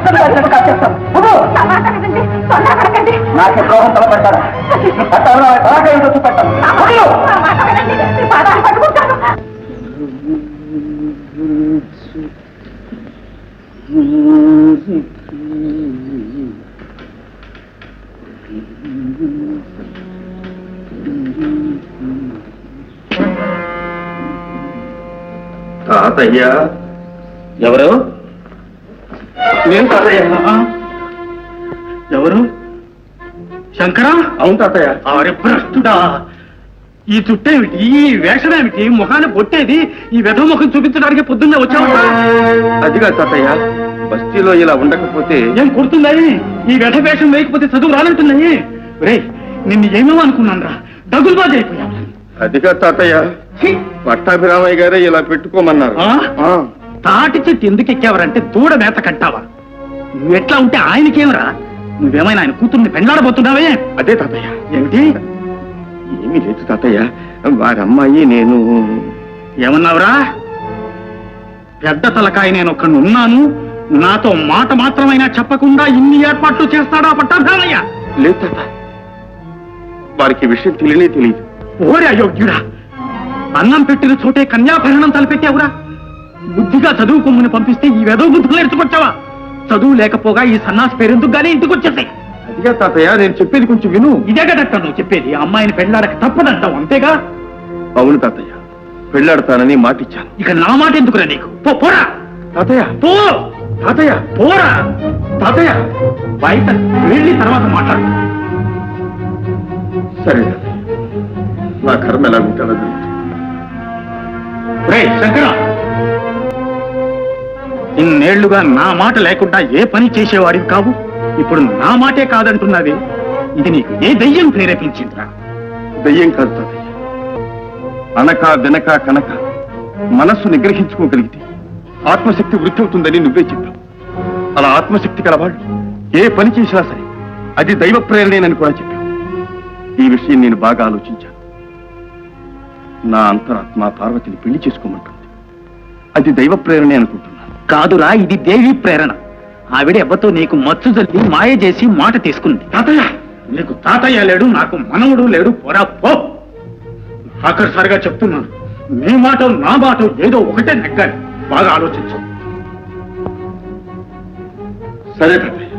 కుక్కలు కాల్చినట్టు కాల్చేస్తాను వదలు. నాకే ద్రోహం చూపెట్టాను వదలు. తాతయ్య. ఎవరు? నేను తాతయ్య? ఎవరు? శంకరా? అవును తాతయ్య. ఆరే భ్రష్టుడా. ఈ చుట్టేమిటి? ఈ వేషమేమిటి? ముఖాన్ని పొట్టేది ఈ వెధవ ముఖం చూపించడానికి పొద్దున్నే వచ్చావా? అదిగా తాతయ్య. బస్తీలో ఇలా ఉండకపోతే ఏం కుడుతున్నాయి ఈ వెధ వేషం వేయకపోతే చదువు రానంటున్నాయి. రే నిన్ను ఏమేమో అనుకున్నాను రా. డగులు బాజీ అయిపోయావు అదిగా తాతయ్య! పట్టాభిరామయ్య గారే ఇలా పెట్టుకోమన్నారు. తాటి చెట్టు ఎందుకు ఎక్కావరంటే దూడ మేత కట్టావా నువ్వు ఎట్లా ఉంటే ఆయనకేమరా? నువ్వేమైనా ఆయన కూతుర్ని పెండ్లాడబోతున్నావే? అదే తాతయ్య. ఏమిటి? ఏమీ లేదు తాతయ్య. వారి అమ్మాయి నేను. ఏమన్నావురా? పెద్ద తలకాయ నేను ఒక్కడిని ఉన్నాను. నాతో మాట మాత్రమైనా చెప్పకుండా ఇన్ని ఏర్పాట్లు చేస్తాడా పట్టాభామయ్య లేదు తాత. వారికి విషయం తెలియనే తెలియదు. ఓరే అయోగ్యుడా! అన్నం పెట్టిన చోటే కన్యాభరణం తలపెట్టావురా? బుద్ధిగా చదువుకోమని పంపిస్తే ఈ వెదవ బుద్ధులు నేర్చుకొచ్చావా చదువు లేకపోగా ఈ సన్నాసి పేరెందుకు గానీ ఇంటికి వచ్చేసాయి? అదిగా తాతయ్య నేను చెప్పేది కొంచెం విను. ఇదే కదట నువ్వు చెప్పేది. ఆ అమ్మాయిని పెళ్ళాడక తప్పదంటావు అంతేగా? అవును తాతయ్య. పెళ్ళాడతానని మాటిచ్చాను. ఇక నా మాట ఎందుకురా నీకు? పో పోరా. తాతయ్య. పో. తాతయ్య. పోరా. తాతయ్య. బయట వెళ్ళి తర్వాత మాట్లాడు. సరే నా కర్మ ఎలా ఉంటాడో జరుగుతుంది. రే శంకర. ఇన్నేళ్ళుగా నా మాట లేకుండా ఏ పని చేసేవాడివి కావు? ఇప్పుడు నా మాటే కాదంటున్నది. ఇది నీకు ఏ దయ్యం ప్రేరేపించిందిరా? దయ్యం కాదు అనక వెనక కనక మనస్సు నిగ్రహించుకోగలిగితే ఆత్మశక్తి వృద్ధి అవుతుందని నువ్వే చెప్పావు. అలా ఆత్మశక్తి కలవాళ్ళు ఏ పని చేసినా సరే అది దైవ ప్రేరణేనని కూడా చెప్పావు. ఈ విషయం నేను బాగా ఆలోచించాను. నా అంతరాత్మ పార్వతిని పెళ్ళి చేసుకోమంటుంది. అది దైవ ప్రేరణే అనుకుంటున్నాను కాదురా ఇది దేవి ప్రేరణ. ఆవిడ ఎవ్వతో నీకు మచ్చు జల్లి మాయ చేసి మాట తీసుకుంది. తాతయ్య నీకు తాతయ్య లేడు నాకు మనవుడు లేడు పోరా పో. ఆఖరిసారిగా చెప్తున్నాను నీ మాట నా మాట ఏదో ఒకటే నెగ్గాలి. బాగా ఆలోచించు. సరే తాతయ్య.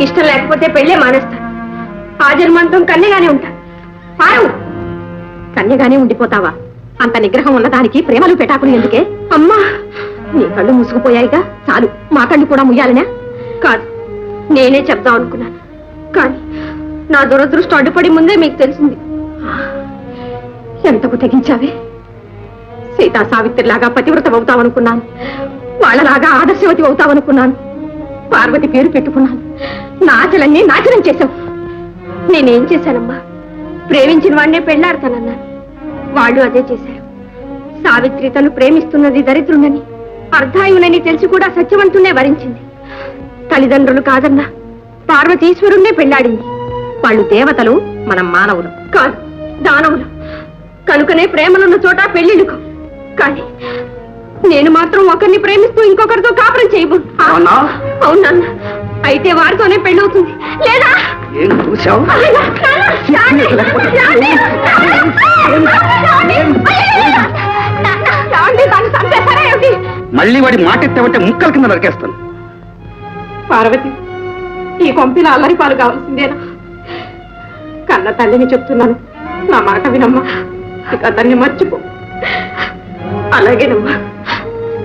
నీకు ఇష్టం లేకపోతే పెళ్ళే మానేస్తాను ఆ జన్మంతం కన్యగానే ఉంటా. పారు. కన్యగానే ఉండిపోతావా? అంత నిగ్రహం ఉన్నదానికి ప్రేమలు పెటాకులు ఎందుకే అమ్మా నీ కళ్ళు మూసుకుపోయాయిగా. చాలు మా కళ్ళు కూడా ముయ్యాలనే కాదు నేనే చెప్దాం అనుకున్నాను. కానీ నా దురదృష్టం అడ్డుపడి ముందే మీకు తెలిసింది. ఎంతకు తెగించావే? సీతా సావిత్రిలాగా పతివ్రత అవుతావనుకున్నాను వాళ్ళలాగా ఆదర్శవతి అవుతావనుకున్నాను పార్వతి పేరు పెట్టుకున్నాను. నా ఆశలన్నీ నాశనం చేశావు. నేనేం చేశానమ్మా? ప్రేమించిన వాడినే పెళ్ళాడతానన్నాను. వాళ్ళు అదే చేశారు. సావిత్రి తను ప్రేమిస్తున్నది దరిద్రునని అర్ధాయునని తెలిసి కూడా సత్యవంతునే వరించింది. తల్లిదండ్రులు కాదన్నా పార్వతీశ్వరుణ్ణే పెళ్ళాడింది. వాళ్ళు దేవతలు మనం మానవులు కాదు దానవులు. కనుకనే ప్రేమలున్న చోట పెళ్ళిళ్ళుకో. కానీ నేను మాత్రం ఒకరిని ప్రేమిస్తూ ఇంకొకరితో కాపురం చేయబో అవునా? అవునన్న అయితే వారితోనే పెళ్ళవుతుంది లేదా ఏం చూసావు మళ్ళీ వాడి మాట ఎత్తావంటే ముక్కల కింద నరికేస్తాను పార్వతి ఈ కొంపిన అల్లరి పాలు కావాల్సిందేనా కన్న తల్లిని చెప్తున్నాను నా మాట వినమ్మా ఇక అతన్ని మర్చిపో అలాగేనమ్మా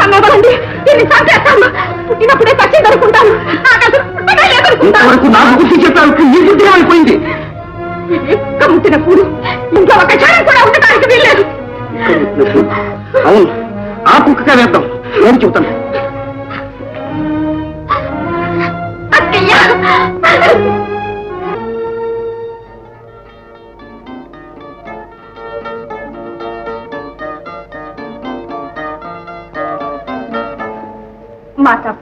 వదలండి. దీన్ని చంపేస్తాను. పుట్టినప్పుడే పుట్టగా లేదనుకుంటాను ఇంతవరకు నాకు బుద్ధి చెప్పావు నీ బుద్ధి ఏమైపోయింది కమ్ముతున్న పూలు ఇంట్లో ఒక క్షణం కూడా ఉండటానికి వీల్లేదు. అవును. ఆ కుక్కగా వేద్దాం. నేను చెబుతాను.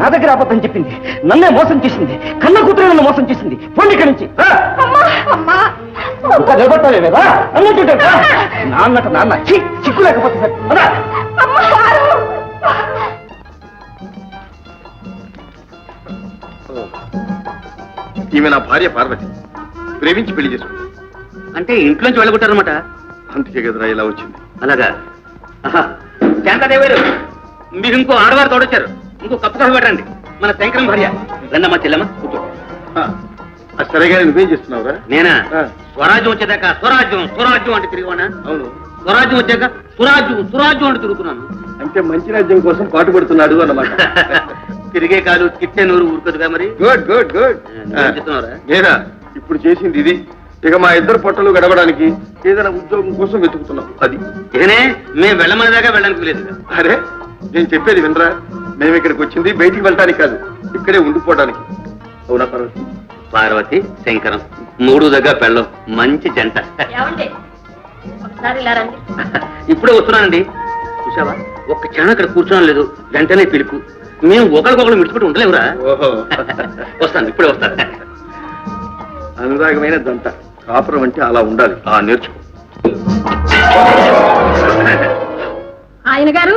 నా దగ్గర అబద్ధం చెప్పింది. నన్నే మోసం చేసింది. కన్న కూతురు నన్ను మోసం చేసింది. పోండి ఇక్కడి నుంచి. నాన్నట నాన్న సిగ్గు లేకపోతే సరే. ఈమె నా భార్య పార్వతి. ప్రేమించి పెళ్ళి చేసుకుంది. అంటే ఇంట్లోంచి వెళ్ళగొట్టారనమాట అందుకే కదరా ఇలా వచ్చింది. అలాగా? మీరు ఇంకో ఆడవారు తోడొచ్చారు. ఇంకో కప్పు కాఫీ పెట్టండి. మన శంకరం భార్య. రండమ్మా చెల్లమ్మ కూర్చో. సరేగానే నువ్వేం చేస్తున్నావురా? నేనా. స్వరాజ్యం వచ్చేదాకా స్వరాజ్యం స్వరాజ్యం అంటే తిరిగివానా? అవును. స్వరాజ్యం వచ్చాక సురాజ్యం సురాజ్యం అంటే తిరుగుతున్నాను. అంటే మంచి రాజ్యం కోసం పాటుపడుతున్నాడు అన్నమాట. తిరిగే కాదు తిట్టే నూరు ఊరుకదుగా మరి? Good good good. ఏం చేస్తున్నావురా? నేనా? ఇప్పుడు చేసింది ఇది. ఇక మా ఇద్దరు పొట్టలు గడవడానికి ఏదైనా ఉద్యోగం కోసం వెతుకుతున్నాం. అది. ఇకనే మేము వెళ్ళమని దాకా వెళ్ళడానికి లేదు అరే నేను చెప్పేది వినరా? మేము ఇక్కడికి వచ్చింది బయటికి వెళ్ళటానికి కాదు ఇక్కడే ఉండిపోవడానికి అవునా పర్వతి? పార్వతి శంకరం మూడు దగ్గర పెళ్ళం మంచి జంట. ఏమండి? ఒకసారి ఇలా రండి. ఇప్పుడే వస్తున్నానండి. చూసావా ఒక్క క్షణం ఇక్కడ కూర్చోడం లేదు వెంటనే పిలుపు. మేము ఒకరికొకరు మిడిచిపెట్టి ఉండలేవురా. ఓహో. వస్తాను ఇప్పుడే వస్తాను. అనురాగమైన దంట కాపురం అంటే అలా ఉండాలి. ఆ నేర్చుకో. ఆయన గారు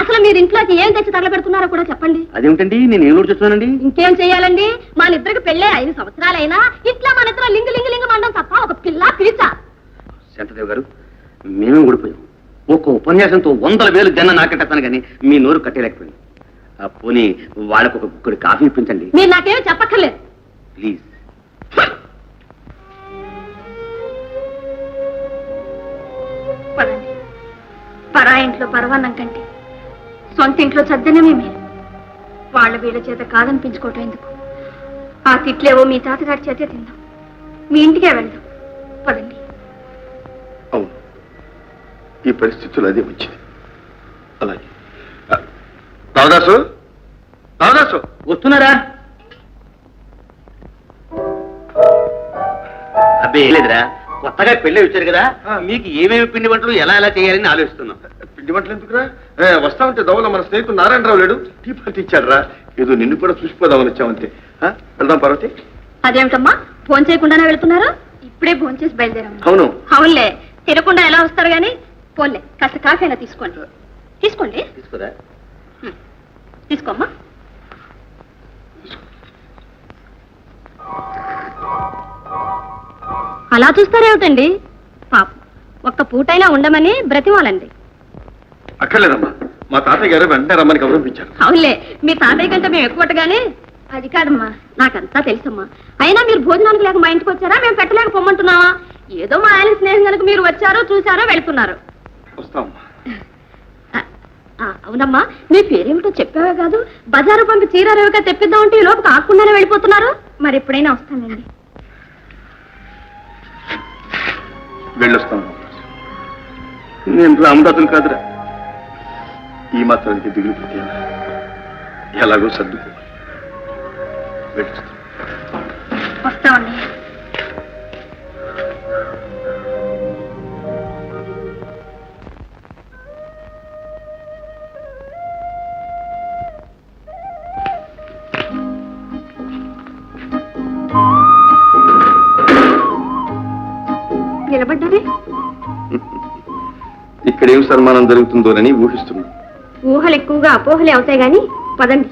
అసలు మీరు ఇంట్లోకి ఏం తెచ్చి తగలబెడుతున్నారో కూడా చెప్పండి. అదేమిటండి? నేను ఏం చూస్తున్నానండి ఇంకేం చెయ్యాలండి మన ఇద్దరికి పెళ్ళే ఐదు సంవత్సరాలైనా ఇట్లా మన ఇద్దరు లింగు లింగు లింగు మండం తప్ప ఒక పిల్ల పిలిచా. శాంతదేవ్ గారు మేమే ఊడిపోయాం ఒక్క ఉపన్యాసంతో వందల వేలు జన్న నాకెట్టాను కానీ మీ నోరు కట్టేలేకపోయింది. ఆ పోనీ వాళ్ళకు ఒక కుక్కడి కాఫీ ఇప్పించండి. మీరు నాకేమీ చెప్పక్కర్లేదు. ప్లీజ్. పదండి. పరా ఇంట్లో పరవాన్నం కంటే సొంత ఇంట్లో చద్దనమే మీరు. వాళ్ళ వీళ్ళ చేత కాదనిపించుకోవటం ఎందుకు? ఆ తిట్లేవో మీ తాతగారి చేతే తిందాం. మీ ఇంటికే వెళ్దాం. పదండి. అవును. ఈ పరిస్థితులు అదే వచ్చింది అలాగే. రావదాసు రావదాసు వస్తున్నారా? అబ్బే ఏం లేదురా. కొత్తగా పెళ్ళి వచ్చారు కదా. మీకు ఏమేమి పిండి వంటలు ఎలా ఎలా చేయాలని ఆలోచిస్తున్నాం. పిండి వంటలు ఎందుకురా? వస్తా ఉంటే దవల మన స్నేహితుడు నారాయణరావు లేడు. టీ పార్టీ ఇచ్చాడు రా ఏదో నిన్ను కూడా చూసిపోదామని వచ్చామంతే వెళ్దాం పార్వతి. అదేమిటమ్మా? ఫోన్ చేయకుండానే వెళ్తున్నారు? ఇప్పుడే ఫోన్ చేసి బయలుదేరాము. అవును. అవునులే. తినకుండా ఎలా వస్తారు గాని? పోన్లే. కాస్త కాఫీ అయినా తీసుకోండి. తీసుకోండి. తీసుకురా? తీసుకోమ్మా. అలా చూస్తారేమిటండి? పాప. ఒక్క పూటైనా ఉండమని బ్రతిమాలండి. అక్కర్లేదమ్మా. మా తాతయ్య గారు వెంటనే రమ్మని గౌరవించారు అవునులే మీ తాతయ్య కంటే మేము ఎక్కువగానే అది కాదమ్మా. నాకంతా తెలుసమ్మా. అయినా మీరు భోజనానికి లేక మా ఇంటికి వచ్చారా? మేము పెట్టలేక పొమ్మంటున్నావా ఏదో మా ఆయన స్నేహం కనుక మీరు వచ్చారో చూసారో వెళ్తున్నారు. వస్తామమ్మా ఆ, ఆ, అవునమ్మా మీ పేరేమిటో చెప్పావే కాదు? బజారు పంపి చీరారేవిగా తెప్పిద్దామంటే ఈ లోపు కాకుండానే వెళ్ళిపోతున్నారు? మరి ఎప్పుడైనా వస్తానండి. వెళ్ళొస్తాను. నేను రామదాసులు కాదురా. ఈ మాత్రానికి దిగులు పెట్టాను ఎలాగో సర్దుకో. వెళ్ళొస్తాను వస్తామండి నిలబడ్డారే ఇక్కడేం సన్మానం జరుగుతుందోనని ఊహిస్తున్నాను. ఊహలు ఎక్కువగా అపోహలే అవుతాయి గాని పదండి.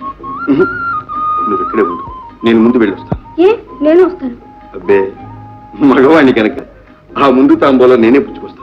నువ్వు ఇక్కడే ఉండు. నేను ముందు వెళ్ళొస్తాను ఏ? నేను వస్తాను. అబ్బే మగవాణ్ణి కనుక ఆ ముందు తాంబోలో నేనే పుచ్చుకొస్తాను